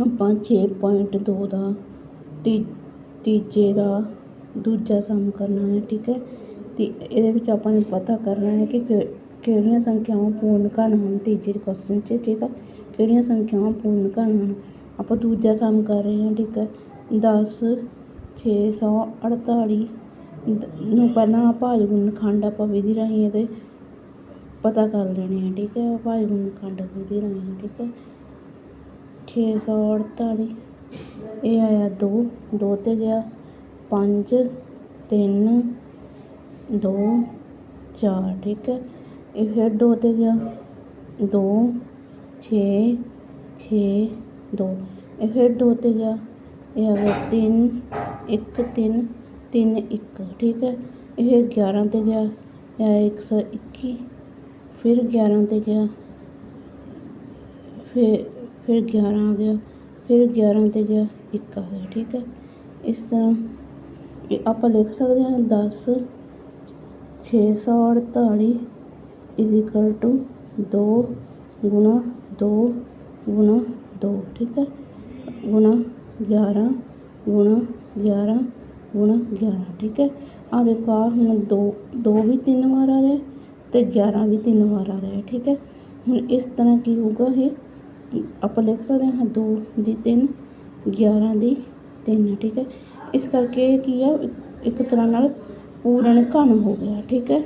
ਆਪਾਂ 6.2 ਦਾ ਤੀ, ਤੀਜੇ ਦਾ ਦੂਜਾ ਸਮ ਕਰਨਾ ਹੈ, ਠੀਕ ਹੈ? ਤੇ ਇਹਦੇ ਵਿੱਚ ਆਪਾਂ ਨੇ ਪਤਾ ਕਰਨਾ ਹੈ ਕਿ ਕਿ- ਕਿਹੜੀਆਂ ਸੰਖਿਆਵਾਂ ਪੂਰਨ ਘਣ ਹਨ ਤੀਜੇ ਕੁਐਸਚਨ 'ਚ, ਠੀਕ ਹੈ? ਕਿਹੜੀਆਂ ਸੰਖਿਆਵਾਂ ਪੂਰਨ ਘਣ ਹਨ? ਆਪਾਂ ਦੂਜਾ ਸਮ ਕਰ ਰਹੇ ਹਾਂ, ਠੀਕ ਹੈ? 10 648 ਨੂੰ ਪਹਿਲਾਂ ਭਾਜ ਗੁਣ ਖੰਡ ਆਪਾਂ ਵਿਧੀ ਰਾਹੀਂ ਇਹਦੇ ਪਤਾ ਕਰ ਲੈਣੇ ਆ, ਠੀਕ ਹੈ? ਭਾਜ ਗੁਣ ਖੰਡ ਵਿਧੀ ਰਾਹੀਂ, ਠੀਕ ਹੈ? 648 ਇਹ ਆਇਆ 2 2 ਤੇ ਗਿਆ। 5 3 2 4 ਠੀਕ ਹੈ। ਇਹ ਫਿਰ ਦੋ ਤੇ ਗਿਆ। 2 6 6 2 ਇਹ ਫਿਰ ਦੋ ਤੇ ਗਿਆ। ਇਹ ਆ ਗਿਆ 3 1 3 3 1 ਠੀਕ ਹੈ। ਇਹ 11 ਤੇ ਗਿਆ। ਇਹ ਆਇਆ 121 ਫਿਰ 11 ਤੇ ਗਿਆ। ਫਿਰ ਫਿਰ 11 ਆ ਗਿਆ, ਫਿਰ 11 ਤੇ ਗਿਆ ਇੱਕ ਆ ਗਿਆ, ਠੀਕ ਹੈ। ਇਸ ਤਰ੍ਹਾਂ ਆਪਾਂ ਲਿਖ ਸਕਦੇ ਹਾਂ 10 648 ਇਜ਼ ਇਕੁਅਲ ਟੂ ਦੋ ਗੁਣਾ ਦੋ ਗੁਣਾ ਦੋ, ਠੀਕ ਹੈ। ਗੁਣਾ 11 ਗੁਣਾ 11 ਗੁਣਾ 11 ਠੀਕ ਹੈ। ਆ ਦੇਖੋ ਆ ਹੁਣ 2 2 ਵੀ ਤਿੰਨ ਵਾਰ ਆ ਰਿਹਾ ਅਤੇ ਗਿਆਰਾਂ ਵੀ ਤਿੰਨ ਵਾਰ ਆ ਰਿਹਾ, ਠੀਕ ਹੈ। ਹੁਣ ਇਸ ਤਰ੍ਹਾਂ ਕੀ ਹੋਊਗਾ ਇਹ? ਆਪਾਂ ਲਿਖ ਸਕਦੇ ਹਾਂ 2 ਦੀ 3 11 ਦੀ 3 ਠੀਕ ਹੈ। ਇਸ ਕਰਕੇ ਕੀ ਆ, ਇੱਕ- ਤਰ੍ਹਾਂ ਨਾਲ ਪੂਰਨ ਘਣ ਹੋ ਗਿਆ, ਠੀਕ ਹੈ।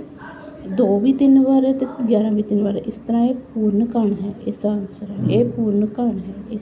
2 ਵੀ ਤਿੰਨ ਵਾਰ ਹੈ ਤੇ 11 ਵੀ ਤਿੰਨ ਵਾਰ ਇਸ ਤਰ੍ਹਾਂ ਇਹ ਪੂਰਨ ਘਣ ਹੈ, ਇਸ ਦਾ ਆਨਸਰ ਹੈ। ਇਹ ਪੂਰਨ ਘਣ ਹੈ, ਇਸ